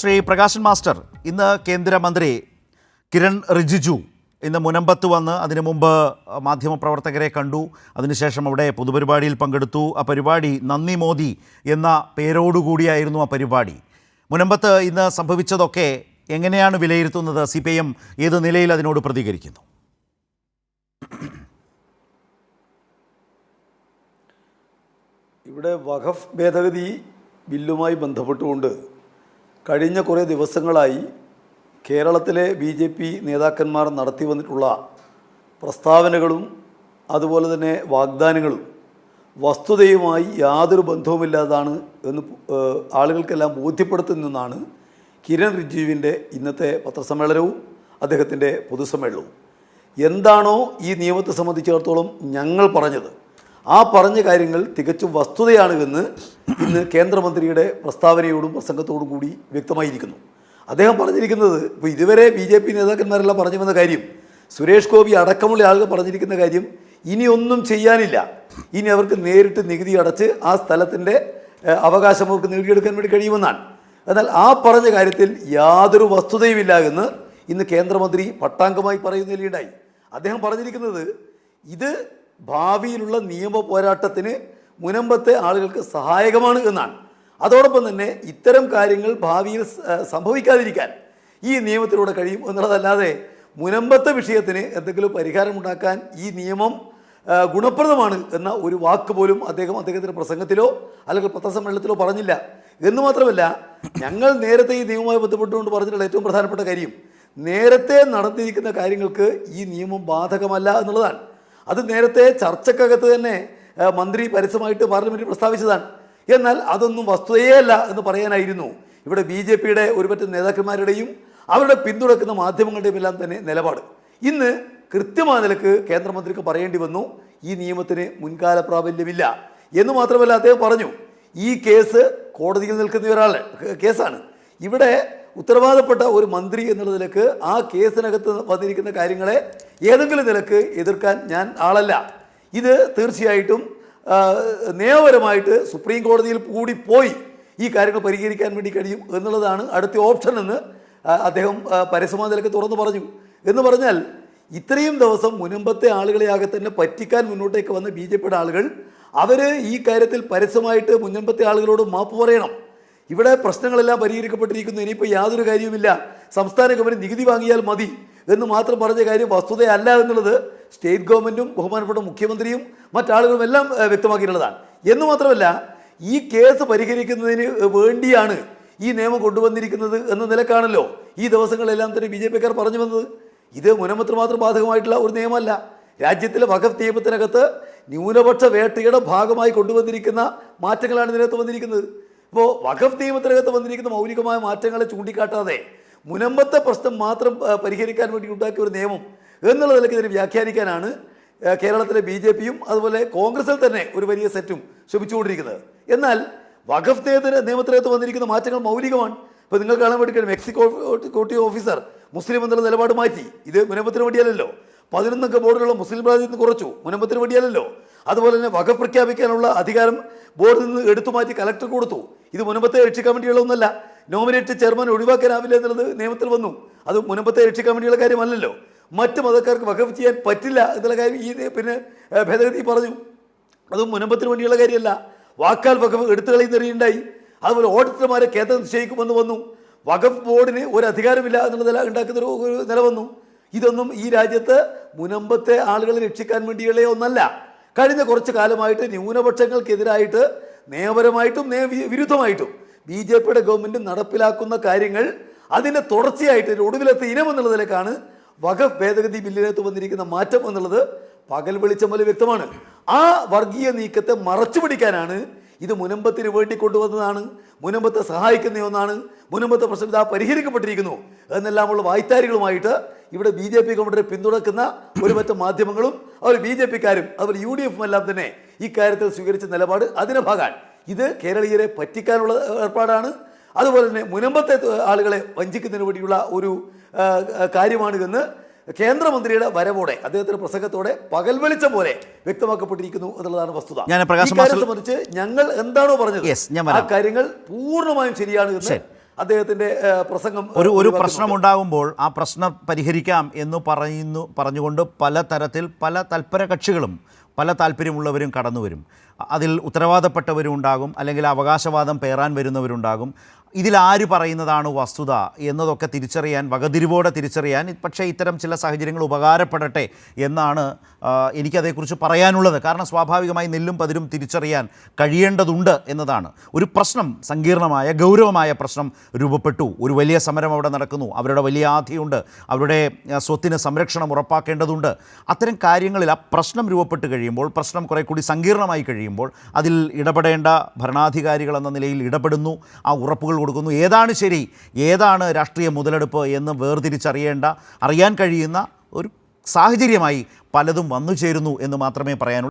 Shri Prakashan master ഇന്ന് കേന്ദ്രമന്ത്രി കിരൺ റിജിജു ഇന്ന് മുനമ്പത്ത് വന്ന് അതിനു മുമ്പ് മാധ്യമപ്രവർത്തകരെ കണ്ടു. അതിനുശേഷം അവിടെ പൊതുപരിപാടിയിൽ പങ്കെടുത്തു. ആ പരിപാടി നന്ദി മോദി എന്ന പേരോടുകൂടിയായിരുന്നു ആ പരിപാടി. മുനമ്പത്ത് ഇന്ന് സംഭവിച്ചതൊക്കെ എങ്ങനെയാണ് വിലയിരുത്തുന്നത്? സി പി എം ഏത് നിലയിൽ അതിനോട് പ്രതികരിക്കുന്നു? ഇവിടെ വഖഫ് ഭേദഗതി ബില്ലുമായി ബന്ധപ്പെട്ടുകൊണ്ട് കഴിഞ്ഞ കുറേ ദിവസങ്ങളായി കേരളത്തിലെ ബി ജെ പി നേതാക്കന്മാർ നടത്തി വന്നിട്ടുള്ള പ്രസ്താവനകളും അതുപോലെ തന്നെ വാഗ്ദാനങ്ങളും വസ്തുതയുമായി യാതൊരു ബന്ധവുമില്ലാതാണ് എന്ന് ആളുകൾക്കെല്ലാം ബോധ്യപ്പെടുത്തുന്നതാണ് കിരൺ റിജിജുവിന്റെ ഇന്നത്തെ പത്രസമ്മേളനവും അദ്ദേഹത്തിന്റെ പൊതുസമ്മേളനവും. എന്താണോ ഈ നിയമത്തെ സംബന്ധിച്ചിടത്തോളം ഞങ്ങൾ പറഞ്ഞത്. ആ പറഞ്ഞ കാര്യങ്ങൾ തികച്ചും വസ്തുതയാണ് എന്ന് ഇന്ന് കേന്ദ്രമന്ത്രിയുടെ പ്രസ്താവനയോടും പ്രസംഗത്തോടും കൂടി വ്യക്തമായിരിക്കുന്നു. അദ്ദേഹം പറഞ്ഞിരിക്കുന്നത് ഇപ്പോൾ ഇതുവരെ ബി ജെ പി നേതാക്കന്മാരെല്ലാം പറഞ്ഞു വന്ന കാര്യം സുരേഷ് ഗോപി അടക്കമുള്ള ആളുകൾ പറഞ്ഞിരിക്കുന്ന കാര്യം ഇനിയൊന്നും ചെയ്യാനില്ല. ഇനി അവർക്ക് നേരിട്ട് നികുതി അടച്ച് ആ സ്ഥലത്തിന്റെ അവകാശം അവർക്ക് നേടിയെടുക്കാൻ വേണ്ടി കഴിയുമെന്നാണ്. എന്നാൽ ആ പറഞ്ഞ കാര്യത്തിൽ യാതൊരു വസ്തുതയുമില്ല എന്ന് ഇന്ന് കേന്ദ്രമന്ത്രി പട്ടാങ്കമായി പറയുന്നതിലുണ്ടായി അദ്ദേഹം പറഞ്ഞിരിക്കുന്നത് ഇത് ഭാവിയിലുള്ള നിയമ പോരാട്ടത്തിന് മുനമ്പത്തെ ആളുകൾക്ക് സഹായകമാണ് എന്നാണ്. അതോടൊപ്പം തന്നെ ഇത്തരം കാര്യങ്ങൾ ഭാവിയിൽ സംഭവിക്കാതിരിക്കാൻ ഈ നിയമത്തിലൂടെ കഴിയും എന്നുള്ളതല്ലാതെ മുനമ്പത്തെ വിഷയത്തിന് എന്തെങ്കിലും പരിഹാരമുണ്ടാക്കാൻ ഈ നിയമം ഗുണപ്രദമാണ് എന്ന ഒരു വാക്ക് പോലും അദ്ദേഹം അദ്ദേഹത്തിന്റെ പ്രസംഗത്തിലോ അല്ലെങ്കിൽ പത്രസമ്മേളനത്തിലോ പറഞ്ഞില്ല. എന്ന് മാത്രമല്ല ഞങ്ങൾ നേരത്തെ ഈ നിയമവുമായി ബന്ധപ്പെട്ടുകൊണ്ട് പറഞ്ഞിട്ടുള്ള ഏറ്റവും പ്രധാനപ്പെട്ട കാര്യം നേരത്തെ നടന്നിരിക്കുന്ന കാര്യങ്ങൾക്ക് ഈ നിയമം ബാധകമല്ല എന്നുള്ളതാണ്. അത് നേരത്തെ ചർച്ചക്കകത്ത് തന്നെ മന്ത്രി പരസ്യമായിട്ട് പാർലമെന്റിൽ പ്രസ്താവിച്ചതാണ്. എന്നാൽ അതൊന്നും വസ്തുതയേ അല്ല എന്ന് പറയാനായിരുന്നു. ഇവിടെ ബി ജെ പിയുടെ ഒരുപറ്റ നേതാക്കന്മാരുടെയും അവരുടെ പിന്തുണക്കുന്ന മാധ്യമങ്ങളുടെയും എല്ലാം തന്നെ നിലപാട്. ഇന്ന് കൃത്യമായ നിലയ്ക്ക് കേന്ദ്രമന്ത്രിക്ക് പറയേണ്ടി വന്നു ഈ നിയമത്തിന് മുൻകാല പ്രാബല്യമില്ല. എന്ന് മാത്രമല്ല അദ്ദേഹം പറഞ്ഞു ഈ കേസ് കോടതിയിൽ നിൽക്കുന്ന ഒരാൾ കേസാണ്. ഇവിടെ ഉത്തരവാദപ്പെട്ട ഒരു മന്ത്രി എന്നുള്ള നിലയ്ക്ക് ആ കേസിനകത്ത് വന്നിരിക്കുന്ന കാര്യങ്ങളെ ഏതെങ്കിലും നിലയ്ക്ക് എതിർക്കാൻ ഞാൻ ആളല്ല. ഇത് തീർച്ചയായിട്ടും നിയമപരമായിട്ട് സുപ്രീം കോടതിയിൽ കൂടി പോയി ഈ കാര്യങ്ങൾ പരിഹരിക്കാൻ വേണ്ടി കഴിയും എന്നുള്ളതാണ് അടുത്ത ഓപ്ഷൻ എന്ന് അദ്ദേഹം പരസ്യമായ നിലയ്ക്ക് തുറന്നു പറഞ്ഞു. എന്ന് പറഞ്ഞാൽ ഇത്രയും ദിവസം മുൻപത്തെ ആളുകളെയാകെ തന്നെ പറ്റിക്കാൻ മുന്നോട്ടേക്ക് വന്ന ബി ജെ പിയുടെ ആളുകൾ അവർ ഈ കാര്യത്തിൽ പരസ്യമായിട്ട് മുൻപത്തെ ആളുകളോട് മാപ്പ് പറയണം. ഇവിടെ പ്രശ്നങ്ങളെല്ലാം പരിഹരിക്കപ്പെട്ടിരിക്കുന്നു. ഇനിയിപ്പോൾ യാതൊരു കാര്യവുമില്ല. സംസ്ഥാന ഗവൺമെന്റ് നികുതി വാങ്ങിയാൽ മതി. എന്ന് മാത്രം പറഞ്ഞ കാര്യം വസ്തുതയല്ല എന്നുള്ളത് സ്റ്റേറ്റ് ഗവൺമെന്റും ബഹുമാനപ്പെട്ട മുഖ്യമന്ത്രിയും മറ്റാളുകളും എല്ലാം വ്യക്തമാക്കിയിട്ടുള്ളതാണ്. എന്ന് മാത്രമല്ല ഈ കേസ് പരിഹരിക്കുന്നതിന് വേണ്ടിയാണ് ഈ നിയമം കൊണ്ടുവന്നിരിക്കുന്നത് എന്ന നിലക്കാണല്ലോ ഈ ദിവസങ്ങളെല്ലാം തന്നെ ബി ജെ പിക്കാർ പറഞ്ഞു വന്നത്. ഇത് മുനമത്ര മാത്രം ബാധകമായിട്ടുള്ള ഒരു നിയമമല്ല. രാജ്യത്തിലെ വഖഫ് നിയമത്തിനകത്ത് ന്യൂനപക്ഷ വേട്ടയുടെ ഭാഗമായി കൊണ്ടുവന്നിരിക്കുന്ന മാറ്റങ്ങളാണ് ഇതിനകത്ത് വന്നിരിക്കുന്നത്. ഇപ്പോൾ വഖഫ് നിയമത്തിനകത്ത് വന്നിരിക്കുന്ന മൗലികമായ മാറ്റങ്ങളെ ചൂണ്ടിക്കാട്ടാതെ മുനമ്പത്തെ പ്രശ്നം മാത്രം പരിഹരിക്കാൻ വേണ്ടി ഉണ്ടാക്കിയ ഒരു നിയമം എന്നുള്ള നിലയ്ക്ക് ഇതിനെ വ്യാഖ്യാനിക്കാനാണ് കേരളത്തിലെ ബി ജെ പിയും അതുപോലെ കോൺഗ്രസിൽ തന്നെ ഒരു വലിയ സെറ്റും ശ്രമിച്ചുകൊണ്ടിരിക്കുന്നത്. എന്നാൽ വഖഫ് നിയമത്തിന് നിയമത്തിനകത്ത് വന്നിരിക്കുന്ന മാറ്റങ്ങൾ മൗലികമാണ്. ഇപ്പോൾ നിങ്ങൾ കാണാൻ വേണ്ടി മെക്സിക്കോ കോട്ടി ഓഫീസർ മുസ്ലിം എന്നുള്ള നിലപാട് മാറ്റി. ഇത് മുനമ്പത്തിന് വേണ്ടിയല്ലല്ലോ. പതിനൊന്നൊക്കെ ബോർഡിലുള്ള മുസ്ലിം നിന്ന് കുറച്ചു മുനമ്പത്തിന് വേണ്ടിയല്ലല്ലോ. അതുപോലെ തന്നെ വക പ്രഖ്യാപിക്കാനുള്ള അധികാരം ബോർഡിൽ നിന്ന് എടുത്തു മാറ്റി കലക്ടർ കൊടുത്തു. ഇത് മുനമ്പത്തെ രക്ഷിക്കാൻ വേണ്ടിയുള്ള ഒന്നല്ല. നോമിനേറ്റ് ചെയർമാൻ ഒഴിവാക്കാനാവില്ല എന്നുള്ളത് നിയമത്തിൽ വന്നു. അത് മുനമ്പത്തെ രക്ഷിക്കാൻ വേണ്ടിയുള്ള കാര്യമല്ലല്ലോ. മറ്റ് മതക്കാർക്ക് വഖഫ് ചെയ്യാൻ പറ്റില്ല എന്നുള്ള കാര്യം ഈ പിന്നെ ഭേദഗതി പറഞ്ഞു. അതും മുനമ്പത്തിന് വേണ്ടിയുള്ള കാര്യമല്ല. വാക്കാൽ വഖഫ് എടുത്തു കളയുന്നറിയുണ്ടായി അതുപോലെ ഓഡിറ്റർമാരെ കേന്ദ്രം നിശ്ചയിക്കുമെന്ന് വന്നു. വഖഫ് ബോർഡിന് ഒരു അധികാരമില്ല എന്നുള്ള നില ഉണ്ടാക്കുന്ന ഒരു നില വന്നു. ഇതൊന്നും ഈ രാജ്യത്ത് മുനമ്പത്തെ ആളുകളെ രക്ഷിക്കാൻ വേണ്ടിയുള്ള ഒന്നല്ല. കഴിഞ്ഞ കുറച്ച് കാലമായിട്ട് ന്യൂനപക്ഷങ്ങൾക്കെതിരായിട്ട് നിയമപരമായിട്ടും നിയമ വിരുദ്ധമായിട്ടും ബി ജെ പിയുടെ ഗവൺമെന്റ് നടപ്പിലാക്കുന്ന കാര്യങ്ങൾ അതിന്റെ തുടർച്ചയായിട്ട് ഒടുവിലത്തെ ഇനം എന്നുള്ളതിലേക്കാണ് വഖഫ് ഭേദഗതി ബില്ലിനകത്ത് വന്നിരിക്കുന്ന മാറ്റം എന്നുള്ളത് പകൽ വെളിച്ചം പോലെ വ്യക്തമാണ്. ആ വർഗീയ നീക്കത്തെ മറച്ചു പിടിക്കാനാണ് ഇത് മുനമ്പത്തിന് വേണ്ടി കൊണ്ടുവന്നതാണ്. മുനമ്പത്തെ സഹായിക്കുന്ന ഒന്നാണ്. മുനമ്പത്തെ പ്രശ്നം ഇതാ പരിഹരിക്കപ്പെട്ടിരിക്കുന്നു. എന്നെല്ലാമുള്ള വായ്ത്താരികളുമായിട്ട് ഇവിടെ ബി ജെ പി ഗവൺമെന്റിനെ പിന്തുണക്കുന്ന ഒരു മറ്റു മാധ്യമങ്ങളും അവർ ബി ജെ പിക്കാരും അവർ യു ഡി എഫും എല്ലാം തന്നെ ഇക്കാര്യത്തിൽ സ്വീകരിച്ച നിലപാട് അതിനെ ഭാഗാൻ ഇത് കേരളീയരെ പറ്റിക്കാനുള്ള ഏർപ്പാടാണ്. അതുപോലെ തന്നെ മുനമ്പത്തെ ആളുകളെ വഞ്ചിക്കുന്നതിന് വേണ്ടിയുള്ള ഒരു കാര്യമാണിതെന്ന് കേന്ദ്രമന്ത്രിയുടെ വരവോടെ അദ്ദേഹത്തിന്റെ പ്രസംഗത്തോടെ പകൽ വെളിച്ചം പോലെ വ്യക്തമാക്കപ്പെട്ടിരിക്കുന്നു എന്നുള്ളതാണ് വസ്തുത. ഞാൻ സംബന്ധിച്ച് ഞങ്ങൾ എന്താണോ പറഞ്ഞത് ആ കാര്യങ്ങൾ പൂർണമായും ശരിയാണ് എന്ന് അദ്ദേഹത്തിന്റെ പ്രസംഗം ഒരു ഒരു പ്രശ്നമുണ്ടാകുമ്പോൾ പ്രശ്നം ഉണ്ടാകുമ്പോൾ ആ പ്രശ്നം പരിഹരിക്കാം എന്ന് പറയുന്നു പറഞ്ഞുകൊണ്ട് പല തരത്തിൽ പല തൽപര കക്ഷികളും പല താല്പര്യമുള്ളവരും കടന്നു വരും അതിൽ ഉത്തരവാദപ്പെട്ടവരും ഉണ്ടാകും അല്ലെങ്കിൽ അവകാശവാദം പേറാൻ വരുന്നവരുണ്ടാകും. ഇതിലാര് പറയുന്നതാണ് വസ്തുത എന്നതൊക്കെ തിരിച്ചറിയാൻ വകതിരിവോടെ തിരിച്ചറിയാൻ പക്ഷേ ഇത്തരം ചില സാഹചര്യങ്ങൾ ഉപകാരപ്പെടട്ടെ എന്നാണ് എനിക്കതേക്കുറിച്ച് പറയാനുള്ളത്. കാരണം സ്വാഭാവികമായി നെല്ലും പതിരും തിരിച്ചറിയാൻ കഴിയേണ്ടതുണ്ട് എന്നതാണ്. ഒരു പ്രശ്നം സങ്കീർണമായ ഗൗരവമായ പ്രശ്നം രൂപപ്പെട്ടു. ഒരു വലിയ സമരം അവിടെ നടക്കുന്നു. അവരുടെ വലിയ ആധിയുണ്ട്. അവരുടെ സ്വത്തിന് സംരക്ഷണം ഉറപ്പാക്കേണ്ടതുണ്ട്. അത്തരം കാര്യങ്ങളിൽ ആ പ്രശ്നം രൂപപ്പെട്ട് കഴിയുമ്പോൾ പ്രശ്നം കുറേ കൂടി സങ്കീർണമായി കഴിയുമ്പോൾ അതിൽ ഇടപെടേണ്ട ഭരണാധികാരികൾ എന്ന നിലയിൽ ഇടപെടുന്നു. ആ ഉറപ്പുകൾ കൊടുക്കുന്നു. ഏതാണ് ശരി? ഏതാണ് രാഷ്ട്രീയ മുതലെടുപ്പ് എന്ന് വേർതിരിച്ചറിയേണ്ട അറിയാൻ കഴിയുന്ന ഒരു സാഹചര്യമായി പലതും വന്നു ചേരുന്നു എന്ന് മാത്രമേ പറയാനുള്ളൂ.